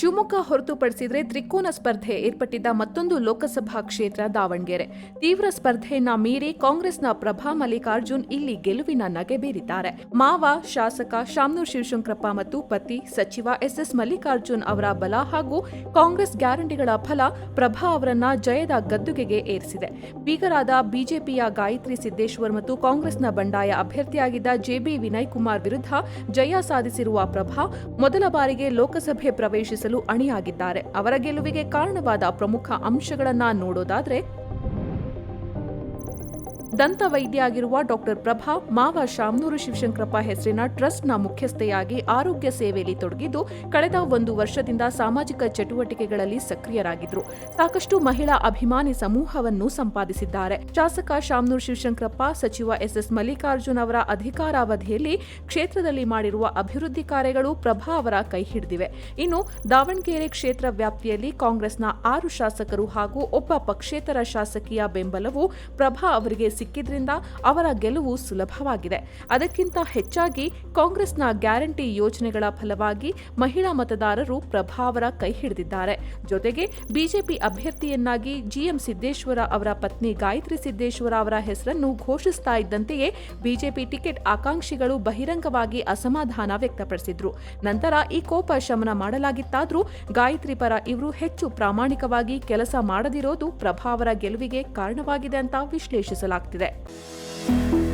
ಶಿವಮೊಗ್ಗ ಹೊರತುಪಡಿಸಿದರೆ ತ್ರಿಕೋನ ಸ್ಪರ್ಧೆ ಏರ್ಪಟ್ಟಿದ್ದ ಮತ್ತೊಂದು ಲೋಕಸಭಾ ಕ್ಷೇತ್ರ ದಾವಣಗೆರೆ. ತೀವ್ರ ಸ್ಪರ್ಧೆಯನ್ನ ಮೀರಿ ಕಾಂಗ್ರೆಸ್ನ ಪ್ರಭಾ ಮಲ್ಲಿಕಾರ್ಜುನ್ ಇಲ್ಲಿ ಗೆಲುವಿನ ನಗೆ ಬೀರಿದ್ದಾರೆ. ಮಾವ, ಶಾಸಕ ಶಾಮನೂರ್ ಶಿವಶಂಕರಪ್ಪ ಮತ್ತು ಪತಿ ಸಚಿವ ಎಸ್ಎಸ್ ಮಲ್ಲಿಕಾರ್ಜುನ್ ಅವರ ಬಲ ಹಾಗೂ ಕಾಂಗ್ರೆಸ್ ಗ್ಯಾರಂಟಿಗಳ ಫಲ ಪ್ರಭಾ ಅವರನ್ನ ಜಯದ ಗದ್ದುಗೆಗೆ ಏರಿಸಿದೆ. ಬೀಗರಾದ ಬಿಜೆಪಿಯ ಗಾಯತ್ರಿ ಸಿದ್ದೇಶ್ವರ್ ಮತ್ತು ಕಾಂಗ್ರೆಸ್ನ ಬಂಡಾಯ ಅಭ್ಯರ್ಥಿಯಾಗಿದ್ದ ಜೆಬಿ ವಿನಯ್ ಕುಮಾರ್ ವಿರುದ್ಧ ಜಯ ಸಾಧಿಸಿರುವ ಪ್ರಭಾ ಮೊದಲ ಬಾರಿಗೆ ಲೋಕಸಭೆ ಪ್ರವೇಶಿಸಲು ಅಣಿಯಾಗಿದ್ದಾರೆ. ಅವರ ಗೆಲುವಿಗೆ ಕಾರಣವಾದ ಪ್ರಮುಖ ಅಂಶಗಳನ್ನ ನೋಡೋದಾದ್ರೆ ದಂತ ವೈದ್ಯ ಆಗಿರುವ ಡಾಕ್ಟರ್ ಪ್ರಭಾ ಮಾವ ಶಾಮನೂರು ಶಿವಶಂಕರಪ್ಪ ಹೆಸರಿನ ಟ್ರಸ್ಟ್ನ ಮುಖ್ಯಸ್ಥೆಯಾಗಿ ಆರೋಗ್ಯ ಸೇವೆಯಲ್ಲಿ ತೊಡಗಿದ್ದು, ಕಳೆದ ಒಂದು ವರ್ಷದಿಂದ ಸಾಮಾಜಿಕ ಚಟುವಟಿಕೆಗಳಲ್ಲಿ ಸಕ್ರಿಯರಾಗಿದ್ರು ಸಾಕಷ್ಟು ಮಹಿಳಾ ಅಭಿಮಾನಿ ಸಮೂಹವನ್ನು ಸಂಪಾದಿಸಿದ್ದಾರೆ. ಶಾಸಕ ಶಾಮನೂರು ಶಿವಶಂಕರಪ್ಪ, ಸಚಿವ ಎಸ್ಎಸ್ ಮಲ್ಲಿಕಾರ್ಜುನ್ ಅವರ ಅಧಿಕಾರಾವಧಿಯಲ್ಲಿ ಕ್ಷೇತ್ರದಲ್ಲಿ ಮಾಡಿರುವ ಅಭಿವೃದ್ಧಿ ಕಾರ್ಯಗಳು ಪ್ರಭಾ ಅವರ ಕೈ ಹಿಡಿದಿವೆ. ಇನ್ನು ದಾವಣಗೆರೆ ಕ್ಷೇತ್ರ ವ್ಯಾಪ್ತಿಯಲ್ಲಿ ಕಾಂಗ್ರೆಸ್ನ ಆರು ಶಾಸಕರು ಹಾಗೂ ಒಬ್ಬ ಪಕ್ಷೇತರ ಶಾಸಕಿಯ ಬೆಂಬಲವು ಪ್ರಭಾ ಅವರಿಗೆ ಸಿಕ್ಕಿದ್ರಿಂದ ಅವರ ಗೆಲುವು ಸುಲಭವಾಗಿದೆ. ಅದಕ್ಕಿಂತ ಹೆಚ್ಚಾಗಿ ಕಾಂಗ್ರೆಸ್ನ ಗ್ಯಾರಂಟಿ ಯೋಜನೆಗಳ ಫಲವಾಗಿ ಮಹಿಳಾ ಮತದಾರರು ಪ್ರಭಾವರ ಕೈ ಹಿಡಿದಿದ್ದಾರೆ. ಜೊತೆಗೆ ಬಿಜೆಪಿ ಅಭ್ಯರ್ಥಿಯನ್ನಾಗಿ ಜಿಎಂ ಸಿದ್ದೇಶ್ವರ ಅವರ ಪತ್ನಿ ಗಾಯತ್ರಿ ಸಿದ್ದೇಶ್ವರ ಅವರ ಹೆಸರನ್ನು ಘೋಷಿಸ್ತಾ ಇದ್ದಂತೆಯೇ ಬಿಜೆಪಿ ಟಿಕೆಟ್ ಆಕಾಂಕ್ಷಿಗಳು ಬಹಿರಂಗವಾಗಿ ಅಸಮಾಧಾನ ವ್ಯಕ್ತಪಡಿಸಿದ್ರು. ನಂತರ ಈ ಕೋಪ ಶಮನ ಮಾಡಲಾಗಿತ್ತಾದರೂ ಗಾಯತ್ರಿ ಪರ ಇವರು ಹೆಚ್ಚು ಪ್ರಾಮಾಣಿಕವಾಗಿ ಕೆಲಸ ಮಾಡದಿರೋದು ಪ್ರಭಾವರ ಗೆಲುವಿಗೆ ಕಾರಣವಾಗಿದೆ ಅಂತ ವಿಶ್ಲೇಷಿಸಲಾಗ್ತಿದೆ